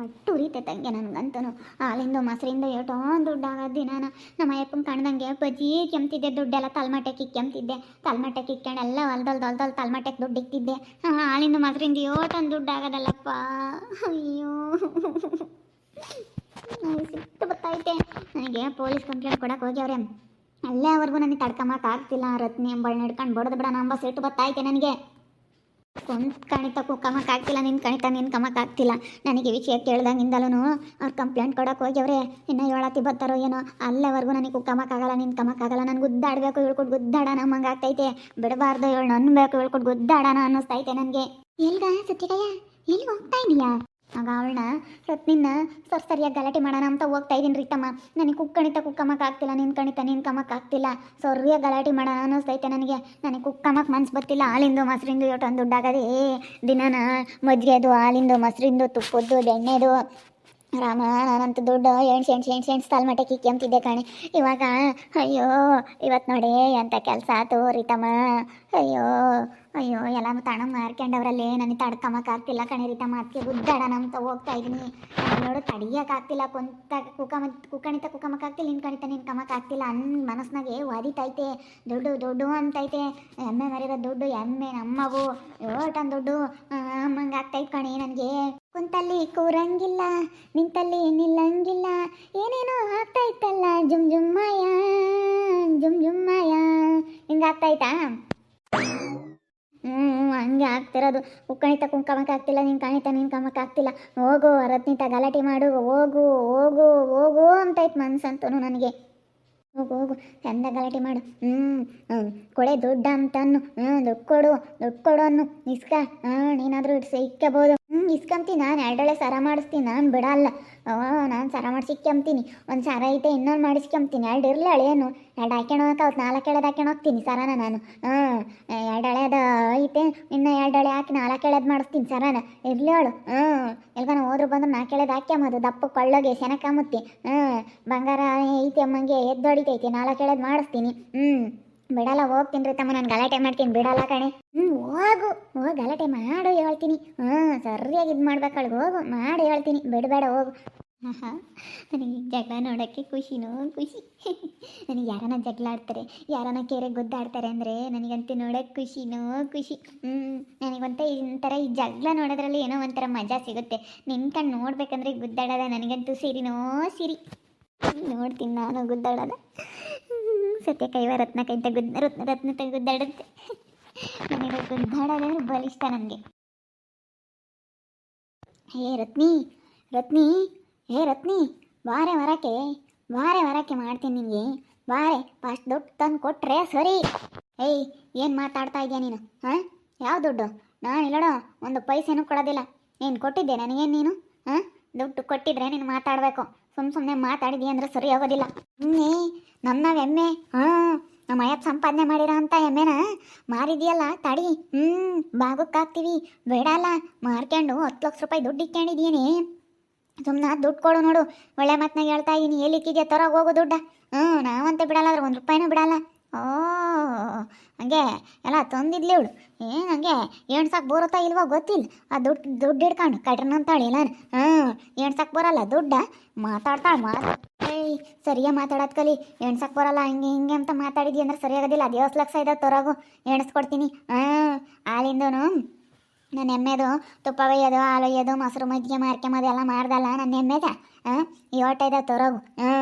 ಒಟ್ಟು ಉರಿತೈತಂಗೆ ನನಗಂತನು. ಹಾಲಿಂದ ಮೊಸರಿಂದ ಏಟೋ ದುಡ್ಡು ಆಗೋದು ದಿನಾನ ನಮ್ಮ ಅಯ್ಯಪ್ಪನ ಕಣ್ದಂಗೆ ಬಜಿ ಕೆಮ್ತಿದ್ದೆ ದುಡ್ಡೆಲ್ಲ ತಲ್ಮಟಕ್ಕೆ ಕೆಮ್ತಿದ್ದೆ. ತಲ್ಮಟಕ್ಕೆ ಇಕ್ಕೊಂಡು ಎಲ್ಲ ಹೊಲ್ದಲ್ ಹೊಲ್ದಲ್ ತಲ್ಮಟಕ್ಕೆ ದುಡ್ಡು ಇಕ್ತಿದ್ದೆ. ಆ, ಹಾಲಿಂದ ಮೊಸರಿಂದ ಏಟೊಂದು ದುಡ್ಡು ಆಗೋದಲ್ಲಪ್ಪ ಅಯ್ಯೋ ಸಿಟ್ಟು ಬರ್ತೈತೆ ನನಗೆ ಪೊಲೀಸ್ ಕಂಪ್ಲೇಂಟ್ ಕೊಡಕ್ಕೆ ಹೋಗ್ಯವ್ರೆ. ಅಲ್ಲೇವರೆಗೂ ನನಗೆ ತಡ್ಕೊಂಬಕ್ಕಾಗ್ತಿಲ್ಲ ರತ್ನಿ ಎಂಬಳ್ ನಡ್ಕೊಂಡು ಬಡದು ಬಿಡ ನಂಬ ಸಿಟ್ಟು ಬರ್ತೈತೆ ನನಗೆ. ಕುಂತ್ ಕಣಿತ ಕಮಕ್ ಆಗ್ತಿಲ್ಲ ನಿನ್ನ ಕಣಿತ ನಿನ್ನ ಕಮಕ್ ಆಗ್ತಿಲ್ಲ ನನಗೆ ವಿಷಯ ಕೇಳ್ದಂಗಿಂದಲೂ ಅವ್ರು ಕಂಪ್ಲೇಂಟ್ ಕೊಡಕ್ಕೆ ಹೋಗ್ಯವ್ರೆ. ಇನ್ನೂ ಹೇಳತ್ತಿ ಬರ್ತಾರೋ ಏನೋ, ಅಲ್ಲೇವರೆಗೂ ನನಗೆ ಕುಕ್ಕಮಕ್ಕಾಗಲ್ಲ ನಿನ್ನ ಕಮಕ್ಕಾಗಲ್ಲ ನನಗೆ ಗುದ್ದಾಡಬೇಕು ಹೇಳ್ಕೊಟ್ಟು ಗುದ್ದಾಡೋಣ ನಮ್ಮಂಗೆ ಆಗ್ತೈತೆ. ಬಿಡಬಾರ್ದು, ಹೇಳು ಅನ್ಬೇಕು ಹೇಳ್ಕೊಟ್ಟು ಗುದ್ದಾಡೋಣ ಅನ್ನಿಸ್ತೈತೆ ನನಗೆ. ಎಲ್ಗ ಸುತ್ತಿಗಯ್ಯ ಎಲ್ಲಿ ಹೋಗ್ತಾ ಇದೀಯಾ? ಆಗ ಅವಳನ್ನ ನಿನ್ನ ಸರ್ ಸರಿಯಾಗಿ ಗಲಾಟೆ ಮಾಡೋಣ ಅಂತ ಹೋಗ್ತಾ ಇದ್ದೀನಿ ರೀತಮ್ಮ. ನನಗೆ ಕುಕ್ಕಣಿತ ಕುಕ್ಕಮಕ್ಕೆ ಆಗ್ತಿಲ್ಲ ನಿನ್ನ ಕಣಿತ ನಿನ್ನ ಕಮಕ್ಕೆ ಆಗ್ತಿಲ್ಲ. ಸರಿಯಾಗಿ ಗಲಾಟೆ ಮಾಡೋಣ ಅನ್ನಿಸ್ತೈತೆ ನನಗೆ. ನನಗೆ ಕುಕ್ಕಮಕ್ಕೆ ಮನ್ಸು ಬರ್ತಿಲ್ಲ. ಹಾಲಿಂದು, ಮೊಸರಿಂದು ಒಟ್ಟೊಂದು ದುಡ್ಡಾಗದೇ ದಿನಾನ ಮಜ್ಜಿಗೆದು ಹಾಲಿಂದು, ಮೊಸರಿಂದು, ತುಪ್ಪದ್ದು ಬೆಣ್ಣೆದು ರಾಮ, ನಾನಂತ ದುಡ್ಡು ಎಣ್ಸು ಎಣ್ಸು ಎಣ್ಸು ತಾಲ್ ಮಟ್ಟಕ್ಕೆ ಕಿಕ್ಕಿ ಅಂತಿದ್ದೆ ಕಣೆ. ಇವಾಗ, ಅಯ್ಯೋ ಇವತ್ತು ನೋಡಿ ಎಂಥ ಕೆಲಸ ಆತು ರೀತಮ್ಮ. ಅಯ್ಯೋ ಅಯ್ಯೋ ಎಲ್ಲ ತಣ ಮಾರ್ಕೊಂಡವ್ರಲ್ಲಿ ನನಗೆ ತಡ್ಕಮಕ್ಕಾಗ್ತಿಲ್ಲ ಕಣೆ ರೀತಮ್ಮ. ಅದಕ್ಕೆ ನಮ್ಮ ತ ಹೋಗ್ತಾ ಇದ್ದೀನಿ. ನೋಡು, ತಡಿಯೋಕ್ಕಾಗ್ತಿಲ್ಲ, ಕುಂತ ಕುಕಮ ಕುಕ್ಕಣಿತ ಕುಕ್ಕಮಕ್ಕಾಗ್ತಿಲ್ಲ ನಿನ್ನ ಕಮಕ್ಕಾಗ್ತಿಲ್ಲ. ಅನ್ ಮನಸ್ನಾಗೆ ವಾದಿತೈತೆ. ದುಡ್ಡು ದುಡ್ಡು ಅಂತೈತೆ. ಎಮ್ಮೆ ಮರಿರೋ ದುಡ್ಡು, ಎಮ್ಮೆ ನಮ್ಮವು. ಓಟನ್ ದುಡ್ಡು ಅಮ್ಮಂಗೆ ಆಗ್ತೈತೆ ಕಣೆ ನನಗೆ. ಕುಂತಲ್ಲಿ ಕೂರಂಗಿಲ್ಲ, ನಿಂತಲ್ಲಿ ನಿಲ್ಲಂಗಿಲ್ಲ, ಏನೇನೋ ಆಗ್ತಾ ಇತ್ತಲ್ಲ, ಜುಮ್ ಜುಮ್ಮಯ್ಯ ಜುಮ್ ಜುಮ್ಮಯ್ಯ ಹಿಂಗಾಗ್ತೈತಾ ಹ್ಞೂ ಹಂಗೆ ಆಗ್ತಿರೋದು. ಕುಕ್ಕಣಿತ ಕುಂಕಮಕ್ಕೆ ಆಗ್ತಿಲ್ಲ ನಿನ್ನ ಕಣಿತ ನಿನ್ನ ಕಮಕ್ಕೆ ಆಗ್ತಿಲ್ಲ. ಹೋಗು ರತ್ನಿತ ಗಲಾಟೆ ಮಾಡು. ಹೋಗು ಹೋಗು ಹೋಗು ಅಂತೈತೆ ಮನ್ಸಂತೂ ನನಗೆ. ಹೋಗು ಹೋಗು, ಚಂದ ಗಲಾಟೆ ಮಾಡು. ಹ್ಞೂ ಕೊಡೆ ದುಡ್ಡು ಅಂತನ್ನು. ಹ್ಞೂ ದುಡ್ಡು ಕೊಡು ದುಡ್ಡು ಕೊಡು ಅನ್ನು. ಇಸ್ಕ ಹಾಂ ನೀನಾದರೂ ಇಡ್ಸ ಇಕ್ಕಬೋದು. ಹ್ಞೂ ಇಸ್ಕೊಂತೀನಿ, ನಾನು ಎರಡೊಳೆ ಸರ ಮಾಡಿಸ್ತೀನಿ, ನಾನು ಬಿಡಲ್ಲ. ನಾನು ಸರ ಮಾಡಿಸಿಕ್ಕೊಂತೀನಿ ಒಂದು ಸರ ಐತೆ, ಇನ್ನೊಂದು ಮಾಡಿಸ್ಕೊಂತೀನಿ ಎರಡು ಇರಲಿ ಅಳೇನು ಎರಡು ಹಾಕ್ಯಣ ಅವತ್ತು ನಾಲ್ಕು ಎಳೆದು ಹಾಕ್ಯಣ ಹೋಗ್ತೀನಿ ಸರನ ನಾನು. ಹಾಂ ಎರಡು ಐತೆ, ಇನ್ನು ಎರಡು ಎಳೆ ಹಾಕಿ ನಾಲ್ಕು ಎಳೆದು ಮಾಡಿಸ್ತೀನಿ ಸರನ. ಇರಲಿ ಅವಳು. ಹ್ಞೂ ಎಲ್ಗನ ಹೋದ್ರು ಬಂದ್ರೆ ನಾಲ್ಕು ಎಳೆದು ಹಾಕ್ಯಂಬದು ದಪ್ಪ ಕೊಳ್ಳೋಗೆ ಸೆನಕಮ್ಮತ್ತಿ ಹ್ಞೂ ಬಂಗಾರ ಐತೆ ಅಮ್ಮಂಗೆ ಎದ್ದೊಡಿತೈತಿ ನಾಲ್ಕು ಎಳೆದು ಮಾಡಿಸ್ತೀನಿ. ಹ್ಞೂ ಬಿಡಲ್ಲ, ಹೋಗ್ತೀನಿ ತಮ್ಮ ನಾನು ಗಲಾಟೆ ಮಾಡ್ತೀನಿ, ಬಿಡಲ್ಲ ಕಣೆ. ಹ್ಞೂ ಹೋಗು, ಹೋಗಿ, ಗಲಾಟೆ ಮಾಡು ಹೇಳ್ತೀನಿ. ಹ್ಞೂ ಸರಿಯಾಗಿ ಇದು ಮಾಡ್ಬೇಕಳ್ಗೆ ಹೋಗು, ಮಾಡಿ ಹೇಳ್ತೀನಿ, ಬಿಡಬೇಡ, ಹೋಗು. ಹಾಂ ನನಗೆ ಜಗಳ ನೋಡೋಕ್ಕೆ ಖುಷಿನೋ ಖುಷಿ. ನನಗೆ ಯಾರನ್ನ ಜಗಳ ಆಡ್ತಾರೆ ಯಾರನ್ನ ಕೆರೆ ಗುದ್ದಾಡ್ತಾರೆ ಅಂದರೆ ನನಗಂತೂ ನೋಡೋಕ್ಕೆ ಖುಷಿನೋ ಖುಷಿ. ಹ್ಞೂ ನನಗೊಂತ ಒಂಥರ ಈ ಜಗಳ ನೋಡೋದ್ರಲ್ಲಿ ಏನೋ ಒಂಥರ ಮಜಾ ಸಿಗುತ್ತೆ. ನಿನ್ಕಂಡು ನೋಡ್ಬೇಕಂದ್ರೆ ಗುದ್ದಾಡೋದ ನನಗಂತೂ ಸಿರಿನೋ ಸಿರಿ. ನೋಡ್ತೀನಿ ನಾನು ಗುದ್ದಾಡೋದ. ಸತ್ಯ ಕೈವ ರತ್ನ ಕೈ ಗುದ್ ರತ್ನ ರತ್ನ ಕೈ ಗುದ್ದಾಡುತ್ತೆ ನನಗೆ ಗುದ್ದಾಡೋದಂದ್ರೆ ಬಲಿಷ್ಟ ನನಗೆ. ಹೇ ರತ್ನಿ ರತ್ನಿ, ಹೇ ರತ್ನಿ, ವಾರೆ ವರಕ್ಕೆ ವಾರೆ ವರಕ್ಕೆ ಮಾಡ್ತೀನಿ ನಿನಗೆ. ವಾರೆ, ಫಸ್ಟ್ ದುಡ್ಡು ತಂದು ಕೊಟ್ರೆ ಸರಿ. ಏಯ್, ಏನು ಮಾತಾಡ್ತಾ ಇದೆಯಾ ನೀನು, ಹಾಂ? ಯಾವ ದುಡ್ಡು? ನಾನು ಇಲ್ಲಡೋ, ಒಂದು ಪೈಸೆನೂ ಕೊಡೋದಿಲ್ಲ. ನೀನು ಕೊಟ್ಟಿದ್ದೆ, ನನಗೇನು ನೀನು, ಹಾಂ? ದುಡ್ಡು ಕೊಟ್ಟಿದ್ರೆ ನೀನು ಮಾತಾಡಬೇಕು. ಸುಮ್ಮ ಸುಮ್ಮನೆ ಮಾತಾಡಿದಿ ಅಂದ್ರೆ ಸರಿ ಆಗೋದಿಲ್ಲ. ಹ್ಞೂ ನನ್ನ ಎಮ್ಮೆ, ಹಾಂ, ನಮ್ಮ ಅಯ್ಯಪ್ಪ ಸಂಪಾದನೆ ಮಾಡಿರೋ ಅಂತ ಎಮ್ಮೆನ ಮಾರಿದ್ಯಲ್ಲ, ತಡಿ. ಹ್ಞೂ ಬಾಗುಕ್ಕಾಗ್ತೀವಿ ಬೇಡಲ್ಲ ಮಾರ್ಕೊಂಡು ಹತ್ತು ಲಕ್ಷ ರೂಪಾಯಿ ದುಡ್ಡು ಇಟ್ಕೊಂಡಿದ್ದೀನಿ ಸುಮ್ಮನೆ ದುಡ್ಡು ಕೊಡು ನೋಡು. ಒಳ್ಳೆ ಮಾತನಾಗ ಹೇಳ್ತಾ ಇದ್ದೀನಿ ಎಲ್ಲಿಕ್ಕಿದೆಯಾ ತರೋಗಿ ಹೋಗು ದುಡ್ಡ. ಹ್ಞೂ ನಾವಂತ ಬಿಡಲ್ಲ ಅದ್ರ ಒಂದು ರೂಪಾಯಿನೂ ಬಿಡಲ್ಲ. ಓ, ಹಂಗೆ. ಎಲ್ಲ ತಂದಿದ್ಲಿ ಇವಳು. ಏನು ಹಂಗೆ. ಎಣ್ಸಕ್ಕೆ ಬರುತ್ತಾ ಇಲ್ವೋ ಗೊತ್ತಿಲ್ಲ. ಆ ದುಡ್ಡು ದುಡ್ಡು ಹಿಡ್ಕೊಂಡು ಕಟ್ರನ ಅಂತಾಳೆ ನಾನು ಹಾಂ ಎಣ್ಸಕ್ಕೆ ಬರಲ್ಲ ದುಡ್ಡ. ಮಾತಾಡ್ತಾಳೆ ಮಾತು ಸರಿಯಾಗಿ ಮಾತಾಡೋದು ಕಲಿ. ಎಣ್ಸಕ್ಕೆ ಬರಲ್ಲ, ಹಿಂಗೆ ಹಿಂಗೆ ಅಂತ ಮಾತಾಡಿದ್ವಿ ಅಂದ್ರೆ ಸರಿಯಾಗೋದಿಲ್ಲ. ಅದು ಯೋಸ್ ಲಕ್ಷ ಇದಾವೆ ತೊರಗು. ಎಣಿಸ್ಕೊಡ್ತೀನಿ. ಹಾಂ ಹಾಲಿಂದನು ನನ್ನ ಎಮ್ಮೆದು ತುಪ್ಪ ಒಯ್ಯೋದು ಹಾಲು ಒಯ್ಯೋದು ಮೊಸರು ಮಜ್ಜಿಗೆ ಮಾರ್ಕೆಂಬೋದು ಎಲ್ಲ ಮಾಡ್ದಲ್ಲ ನನ್ನ ಎಮ್ಮೆದ? ಹಾಂ ಏಟ ಇದಾವೆ ತೊರಗು. ಹ್ಞೂ.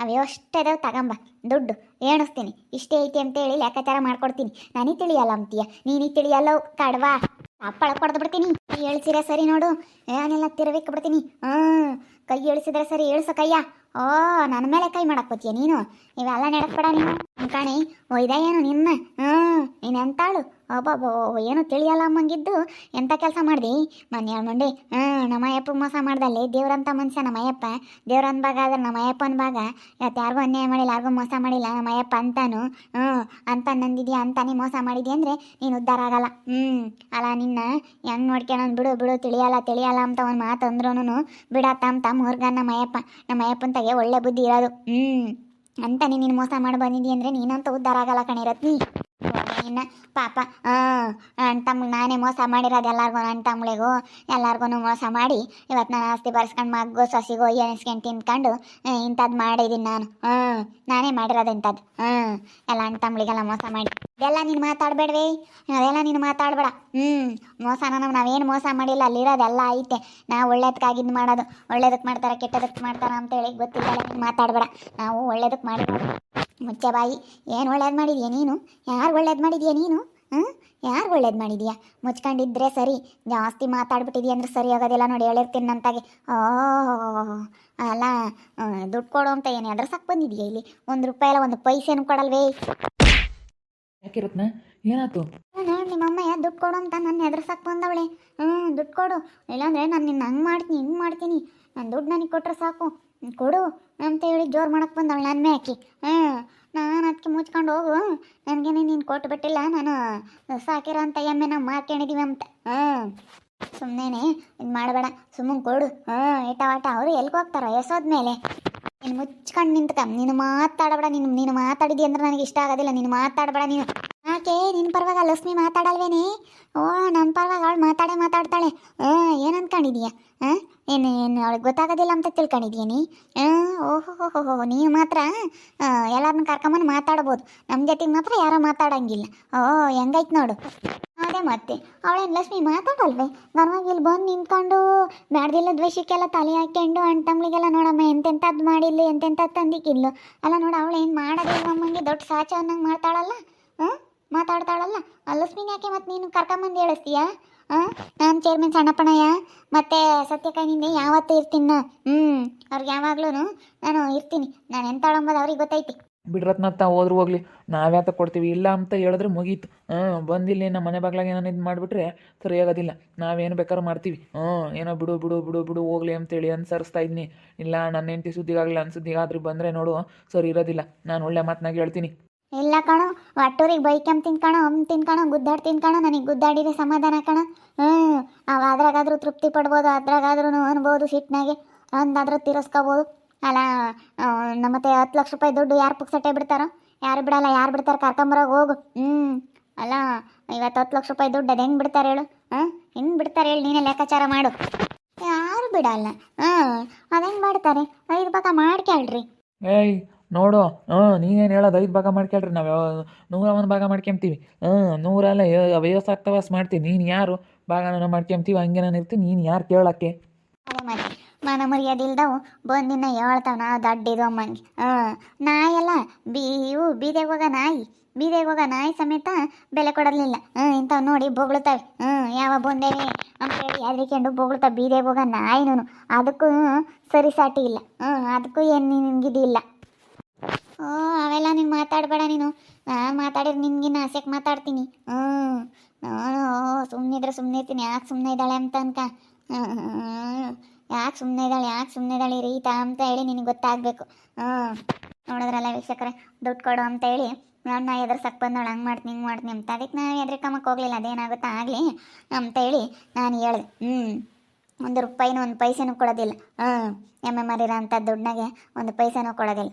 ಅವು ಎಷ್ಟು ಇದಾವೆ ತಗೊಂಬ. ದುಡ್ಡು ಎಣಿಸ್ತೀನಿ ಇಷ್ಟೇ ಐತಿ ಅಂತೇಳಿ ಲೆಕ್ಕಾಚಾರ ಮಾಡ್ಕೊಡ್ತೀನಿ. ನನಗೆ ತಿಳಿಯಲ್ಲ ಅಂತೀಯ? ನೀನೇ ತಿಳಿಯಲ್ಲ, ಕಡವಾ. ಅಪ್ಪಳ ಕೊಡ್ದು ಬಿಡ್ತೀನಿ ಕೈ ಎಳ್ಸಿರ ಸರಿ ನೋಡು. ಏನೆಲ್ಲ ತಿರ್ಬೇಕು ಬಿಡ್ತೀನಿ. ಹ್ಞೂ. ಕೈ ಎಳ್ಸಿದ್ರೆ ಸರಿ ಇಳಿಸೋ ಕೈಯ ಓ ನನ್ನ ಮೇಲೆ ಕೈ ಮಾಡಕ್ ಬತ್ತೀಯ ನೀನು? ಇವೆಲ್ಲ ನೆಡಕ್ಬೇಡ ನೀನು. ಕಾಣಿ, ಒಯ್ದ ಏನು ನಿನ್ನ? ಹ್ಞೂ. ನೀನು ಎಂತಾಳು? ಒಬ್ಬ ಏನು ತಿಳಿಯಲ್ಲ ಅಮ್ಮಂಗಿದ್ದು. ಎಂಥ ಕೆಲಸ ಮಾಡಿದೆ? ಮನೆ ಮಂಡಿ. ಹಾಂ ನಮ್ಮ ಅಯ್ಯಪ್ಪ ಮೋಸ ಮಾಡ್ದಲ್ಲಿ. ದೇವ್ರಂತ ಮನುಷ್ಯ ನಮ್ಮ ಅಯ್ಯಪ್ಪ ದೇವ್ರನ್ ಭಾಗ ಆದ್ರೆ ನಮ್ಮ ಅಯ್ಯಪ್ಪನ ಭಾಗ ಇವತ್ತು ಯಾರಿಗೂ ಅನ್ಯಾಯ ಮಾಡಿಲ್ಲ, ಯಾರಿಗೂ ಮೋಸ ಮಾಡಿಲ್ಲ. ನಮ್ಮ ಅಯ್ಯಪ್ಪ ಅಂತಾನು. ಹ್ಞೂ, ಅಂತ ನಂದಿದ್ಯಾ ಅಂತಾನೆ ಮೋಸ ಮಾಡಿದ್ಯ ಅಂದರೆ ನೀನು ಉದ್ಧಾರ ಆಗಲ್ಲ. ಹ್ಞೂ, ಅಲ್ಲ ನಿನ್ನ ಹೆಂಗೆ ನೋಡ್ಕೊಳೋನು ಬಿಡು ಬಿಡು, ತಿಳಿಯಲ್ಲ ತಿಳಿಯಲ್ಲ ಅಂತ ಒಂದು ಮಾತು ಅಂದ್ರೂ ಬಿಡ ತಮ್ಮ ತಮ್ಮ ಹುರ್ಗ ನಮ್ಮ ಅಯ್ಯಪ್ಪ ನಮ್ಮ ಅಯ್ಯಪ್ಪನ ತಗೆ ಒಳ್ಳೆ ಬುದ್ಧಿ ಇರೋದು. ಹ್ಞೂ, ಅಂತ ನೀನು ಮೋಸ ಮಾಡಿ ಬಂದಿದ್ದಿ ಅಂದರೆ ನೀನಂತ ಉದ್ಧಾರ ಆಗಲ್ಲ ಕಣೆ ರತ್ನಿ. ನಿನ್ನ ಪಾಪ ಅಣ್ಣ ತಮ್ಗೆ ನಾನೇ ಮೋಸ ಮಾಡಿರೋದು ಎಲ್ಲರಿಗೂ ಅಣ್ಣ ತಮ್ಮಳಿಗೂ ಎಲ್ಲರಿಗೂ ಮೋಸ ಮಾಡಿ ಇವತ್ತು ನಾನು ಆಸ್ತಿ ಬರ್ಸ್ಕೊಂಡು ಮಗ್ಗೋ, ಸೊಸಿಗೋ ಎನಿಸ್ಕೊಂಡು ತಿನ್ಕೊಂಡು ಇಂಥದ್ದು ಮಾಡಿದ್ದೀನಿ ನಾನು. ಹ್ಞೂ ನಾನೇ ಮಾಡಿರೋದು ಇಂಥದ್ದು ಹ್ಞೂ ಎಲ್ಲ ಅಣ್ಣ ತಮ್ಮಳಿಗೆಲ್ಲ ಮೋಸ ಮಾಡಿ. ಇದೆಲ್ಲ ನೀನು ಮಾತಾಡಬೇಡವೇ. ಅದೆಲ್ಲ ನೀನು ಮಾತಾಡಬೇಡ. ಹ್ಞೂ ಮೋಸ ನಾವು, ನಾವೇನು ಮೋಸ ಮಾಡಿಲ್ಲ, ಅಲ್ಲಿರೋದೆಲ್ಲ ಐತೆ. ನಾವು ಒಳ್ಳೇದಕ್ಕಾಗಿದ್ದು ಮಾಡೋದು ಒಳ್ಳೇದಕ್ಕೆ ಮಾಡ್ತಾರೆ ಕೆಟ್ಟದಕ್ಕೆ ಅಂತ ಅಂತೇಳಿ ಗೊತ್ತಿಲ್ಲ ಮಾತಾಡಬೇಡ. ನಾವು ಒಳ್ಳೇದಕ್ಕೆ ಮಾಡಿ ಮುಚ್ಚೆ ಬಾಯಿ ಏನು ಒಳ್ಳೇದು ಮಾಡಿದ್ಯಾ ನೀನು? ಯಾರು ಒಳ್ಳೇದು ಮಾಡಿದ್ಯಾ ನೀನು? ಹ್ಞೂ ಯಾರು ಒಳ್ಳೇದು ಮಾಡಿದ್ಯಾ? ಮುಚ್ಕೊಂಡಿದ್ರೆ ಸರಿ ಜಾಸ್ತಿ ಮಾತಾಡ್ಬಿಟ್ಟಿದ್ಯಾ ಅಂದ್ರೆ ಸರಿ ಆಗೋದಿಲ್ಲ ನೋಡಿ ಹೇಳಿರ್ತೀನಿ ನಂತಾಗೆ. ಓ ಅಲ್ಲ ದುಡ್ಡು ಕೊಡು ಅಂತ ಏನೇ ಅದ್ರ ಸಾಕು ಬಂದಿದ್ಯಾ ಇಲ್ಲಿ? ಒಂದು ರೂಪಾಯಿ ಎಲ್ಲ ಒಂದು ಪೈಸೆನೂ ಕೊಡಲ್ವೇ? ಯಾಕೆ ರತ್ನ? ಏನಾಯ್ತು? ದುಡ್ಡು ಕೊಡು ಅಂತ ನನ್ನ ಹೆದರ್ಸಕ್ಕೆ ಬಂದವಳೆ. ಹ್ಞೂ ದುಡ್ಡು ಕೊಡು. ಇಲ್ಲಾಂದರೆ ನಾನು ನಿನ್ನ ಹಂಗೆ ಮಾಡ್ತೀನಿ, ಹಿಂಗೆ ಮಾಡ್ತೀನಿ. ನನ್ನ ದುಡ್ಡು ನನಗೆ ಕೊಟ್ಟರೆ ಸಾಕು. ಕೊಡು ಅಂತ ಹೇಳಿ ಜೋರು ಮಾಡಕ್ಕೆ ಬಂದವಳು ನನ್ನ ಮೇಕಿ. ಹ್ಞೂ ನಾನು ಅದಕ್ಕೆ ಮುಚ್ಕೊಂಡು ಹೋಗು. ನನಗೇನೆ ನೀನು ಕೊಟ್ಟು ಬಿಟ್ಟಿಲ್ಲ, ನಾನು ಸಾಕಿರೋ ಅಂತ ಎಮ್ಮೆ ನಾವು ಮಾರ್ಕೊಂಡಿದ್ದೀವಿ ಅಂತ. ಹ್ಞೂ ಸುಮ್ಮನೆ ಇದು ಮಾಡಬೇಡ, ಸುಮ್ಮನೆ ಕೊಡು. ಹ್ಞೂ ಏಟ ಆಟ ಅವರು ಎಲ್ಗೆ ಹೋಗ್ತಾರ? ಎಸೋದ್ಮೇಲೆ ನೀನು ಮುಚ್ಕೊಂಡು ನಿಂತ್ಕ. ನೀನು ಮಾತಾಡಬೇಡ. ನೀನು ನೀನು ಮಾತಾಡಿದಿ ಅಂದ್ರೆ ನನಗೆ ಇಷ್ಟ ಆಗೋದಿಲ್ಲ. ನೀನು ಮಾತಾಡಬೇಡ ನೀನು. ಯಾಕೆ? ನಿನ್ನ ಪರವಾಗ ಲಕ್ಷ್ಮಿ ಮಾತಾಡಲ್ವೇನೆ? ಓ ನನ್ನ ಪರವಾಗ ಅವಳು ಮಾತಾಡೇ ಮಾತಾಡ್ತಾಳೆ. ಹಾಂ ಏನು ಅನ್ಕೊಂಡಿದೀಯ ಏನು ಏನು, ಅವಳಿಗೆ ಗೊತ್ತಾಗೋದಿಲ್ಲ ಅಂತ ತಿಳ್ಕೊಂಡಿದ್ಯಾ ನೀ? ಓಹೋ ನೀವು ಮಾತ್ರ ಎಲ್ಲರನ್ನ ಕರ್ಕೊಂಬಂದು ಮಾತಾಡ್ಬೋದು. ನಮ್ಮ ಜೊತೆಗೆ ಮಾತ್ರ ಯಾರೋ ಮಾತಾಡಂಗಿಲ್ಲ. ಓ, ಹೆಂಗೈತೆ ನೋಡು. ಅದೇ ಮತ್ತೆ, ಅವಳೇನು ಲಕ್ಷ್ಮಿ ಮಾತಾಡಲ್ವೇ? ಬರವಾಗಿ ಇಲ್ಲಿ ಬಂದು ನಿಂತ್ಕೊಂಡು ಬ್ಯಾಡ್ದಿಲ್ಲ ದ್ವೇಷಕ್ಕೆಲ್ಲ ತಲೆ ಹಾಕ್ಕೊಂಡು ಅಣ್ಣ ತಮ್ಮಿಗೆಲ್ಲ ನೋಡಮ್ಮ ಎಂತೆಂಥದ್ದು ಮಾಡಿಲ್ಲ ಎಂತೆಂಥದ್ದು ತಂದಿಕ್ಕಿಲ್ಲ ಅಲ್ಲ ನೋಡು ಅವಳು ಏನು ಮಾಡೋದಿಲ್ಲ ನಮ್ಮಂಗೆ ದೊಡ್ಡ ಸಾಚ ಅನ್ನಂಗೆ ಮಾಡ್ತಾಳಲ್ಲ. ಮಾತಾಡ್ತಾಳಲ್ಲ? ಆ ಲಕ್ಷ್ಮಿನ ಯಾಕೆ ಮತ್ತೆ ನೀನು ಕರ್ಕೊಂಬಂದು ಹೇಳಿಸ್ತೀಯಾ? ಹಾಂ ನಾನು ಚೇರ್ಮನ್ ಸಣ್ಣಪ್ಪಣಯ್ಯ ಮತ್ತೆ ಸತ್ಯಕಾಯಿನಿಂದ ಯಾವತ್ತೂ ಇರ್ತೀನಿ ನಾ. ಅವ್ರಿಗೆ ಯಾವಾಗ್ಲೂ ನಾನು ಇರ್ತೀನಿ. ನಾನು ಎಂತಾಳಂಬುದು ಅವ್ರಿಗೆ ಗೊತ್ತೈತಿ. ಬಿಡ್ರತ್ನತ್ತ ಹೋದ್ರು ಹೋಗ್ಲಿ. ನಾವ್ಯಾತ ಕೊಡ್ತೀವಿ. ಇಲ್ಲ ಅಂತ ಹೇಳಿದ್ರೆ ಮುಗೀತು. ಹ್ಞೂ ಬಂದಿಲ್ಲ ನಮ್ಮ ಮನೆ ಬಾಗ್ಲಾಗ ಏನೋ ಇದು ಮಾಡಿಬಿಟ್ರೆ ಸರಿ ಆಗೋದಿಲ್ಲ ನಾವೇನು ಬೇಕಾದ್ರೂ ಮಾಡ್ತೀವಿ. ಹ್ಞೂ ಏನೋ ಬಿಡು ಬಿಡು ಬಿಡು ಬಿಡು, ಹೋಗ್ಲಿ ಅಂತೇಳಿ ಅನ್ಸರಿಸ್ತಾ ಇದ್ನಿ. ಇಲ್ಲ ನನ್ನ ಹೆಂಡತಿ ಸುದ್ದಿಗಾಗಲಿ ಅನ್ಸುದ್ದಿಗಾದ್ರೂ ಬಂದರೆ ನೋಡು, ಸರಿ ಇರೋದಿಲ್ಲ. ನಾನು ಒಳ್ಳೆ ಮಾತನಾಗ ಹೇಳ್ತೀನಿ. ಇಲ್ಲ ಕಣೋ ಒಟ್ಟೂರಿಗೆ ಎಂ ತಿನ್ಕಣೋ ಹಮ್ ತಿನ್ಕಣೋ ಗುದ್ದಾಡಿ ತಿನ್ಕಣೋ ನನಗೆ ಗುದ್ದಾಡಿದ್ರೆ ಸಮಾಧಾನ ಕಣ. ಹ್ಞೂ ಅವ ಅದ್ರಾಗಾದ್ರೂ ತೃಪ್ತಿ ಪಡ್ಬೋದು ಅದ್ರಾಗಾದ್ರೂ ಅನ್ಬೋದು ಸಿಟ್ಟಿನಾಗೆ ಒಂದಾದ್ರೂ ತೀರಿಸ್ಕೋಬೋದು. ಅಲ್ಲ ನಮ್ಮತ್ತೆ ನಮ್ಮ ಮತ್ತೆ ಹತ್ತು ಲಕ್ಷ ರೂಪಾಯಿ ದುಡ್ಡು ಯಾರು ಪುಕ್ಸಟ್ಟೆ ಬಿಡ್ತಾರೋ? ಯಾರು ಬಿಡಲ್ಲ, ಯಾರು ಬಿಡ್ತಾರೆ ಕರ್ಕೊಂಬರೋಗಿ ಹೋಗು. ಹ್ಞೂ ಅಲ್ಲ, ಇವತ್ತು ಹತ್ತು ಲಕ್ಷ ರೂಪಾಯಿ ದುಡ್ಡು ಅದು ಹೆಂಗೆ ಬಿಡ್ತಾರೆ ಹೇಳು? ಹಾಂ, ಹೆಂಗೆ ಬಿಡ್ತಾರೆ ಹೇಳು, ನೀನೇ ಲೆಕ್ಕಾಚಾರ ಮಾಡು. ಯಾರು ಬಿಡಲ್ಲ. ಹಾಂ, ಅದು ಹೆಂಗೆ ಮಾಡ್ತಾರೆ? ಐದು ಪಕ್ಕ ಮಾಡ್ಕೊಳ್ರಿ ಏಯ್ ನೋಡು. ಹ್ಞೂ, ನೀನೇನು ಹೇಳೋದು? ಐದು ಭಾಗ ಮಾಡ್ಕೊಳ್ರಿ ನಾವು. ನೂರ ಒಂದು ಭಾಗ ಮಾಡ್ಕೊಂತೀವಿ ಹ್ಞೂ, ನೂರಲ್ಲ ವಯಸ್ಸಾಗ್ತವಾಸ್ ಮಾಡ್ತೀವಿ. ನೀನು ಯಾರು? ಭಾಗನ ಮಾಡ್ಕೊಂತೀವಿ ಹಂಗೆ ನಾನು ಇರ್ತೀನಿ. ನೀನು ಯಾರು ಕೇಳೋಕ್ಕೆ? ಮಾನ ಮರ್ಯಾದಿಲ್ದವು ಬಂದಿನ ಹೇಳ್ತಾವ ನಾ ದಡ್ಡಿದು ಅಮ್ಮಂಗೆ ಹಾಂ ನಾಯಲ್ಲ, ಬೀ, ಇವು ಬೀದಿಗೆ ಹೋಗ ನಾಯಿ. ಬೀದಿಗೆ ಹೋಗ ನಾಯಿ ಸಮೇತ ಬೆಲೆ ಕೊಡಲಿಲ್ಲ ಹ್ಞೂ, ಇಂಥವು ನೋಡಿ ಬೊಗಳ್ತಾವೆ. ಹ್ಞೂ, ಯಾವ ಬಂದೇವೆ ಅಂತೇಳಿ ಹೆದರಿಕೊಂಡು ಬೊಗಳ್ತಾವೆ. ಬೀದಿಗೆ ಹೋಗ ನಾಯಿನೂ ಅದಕ್ಕೂ ಸರಿ ಸಾಟಿ ಇಲ್ಲ. ಹ್ಞೂ, ಅದಕ್ಕೂ ಏನು ನಿನ್ಗಿದಿಲ್ಲ. ಓ ಅವೆಲ್ಲ ನೀನು ಮಾತಾಡಬೇಡ ನೀನು. ನಾನು ಮಾತಾಡಿದ್ರೆ ನಿನ್ಗಿನ್ನ ಆಸೆಗೆ ಮಾತಾಡ್ತೀನಿ. ಹ್ಞೂ, ನಾನು ಸುಮ್ಮನಿದ್ರೆ ಸುಮ್ಮನೆ ಇರ್ತೀನಿ. ಯಾಕೆ ಸುಮ್ಮನೆ ಇದ್ದಾಳೆ ಅಂತ ಅನ್ಕ? ಯಾಕೆ ಸುಮ್ಮನೆ ಇದ್ದಾಳೆ, ಯಾಕೆ ಸುಮ್ಮನೆ ಇದ್ದಾಳೆ ಈ ರೀತ ಅಂತ ಹೇಳಿ ನಿನಗೆ ಗೊತ್ತಾಗಬೇಕು. ಹ್ಞೂ, ನೋಡಿದ್ರಲ್ಲ ವೀಕ್ಷಕರೇ, ದುಡ್ಡು ಕೊಡು ಅಂತ ಹೇಳಿ ನಾನು ಸಕ್ ಬಂದವಳು ಹಂಗೆ ಮಾಡ್ತೀನಿ, ಹಿಂಗೆ ಮಾಡ್ತೀನಿ ಅಂತ. ಅದಕ್ಕೆ ನಾನು ಎದ್ರಿಕಮ್ಮಕ್ಕೆ ಹೋಗಲಿಲ್ಲ, ಅದೇನಾಗುತ್ತಾ ಆಗಲಿ ಅಂತ ಹೇಳಿ ನಾನು ಹೇಳ್ದೆ. ಹ್ಞೂ, ಒಂದು ರೂಪಾಯಿನೂ ಒಂದು ಪೈಸೆನೂ ಕೊಡೋದಿಲ್ಲ. ಹ್ಞೂ ಎಮ್ಮೆ ಇರೋ ಅಂಥ ದುಡ್ಡಿನಾಗೆ ಒಂದು ಪೈಸೆನೂ ಕೊಡೋದಿಲ್ಲ.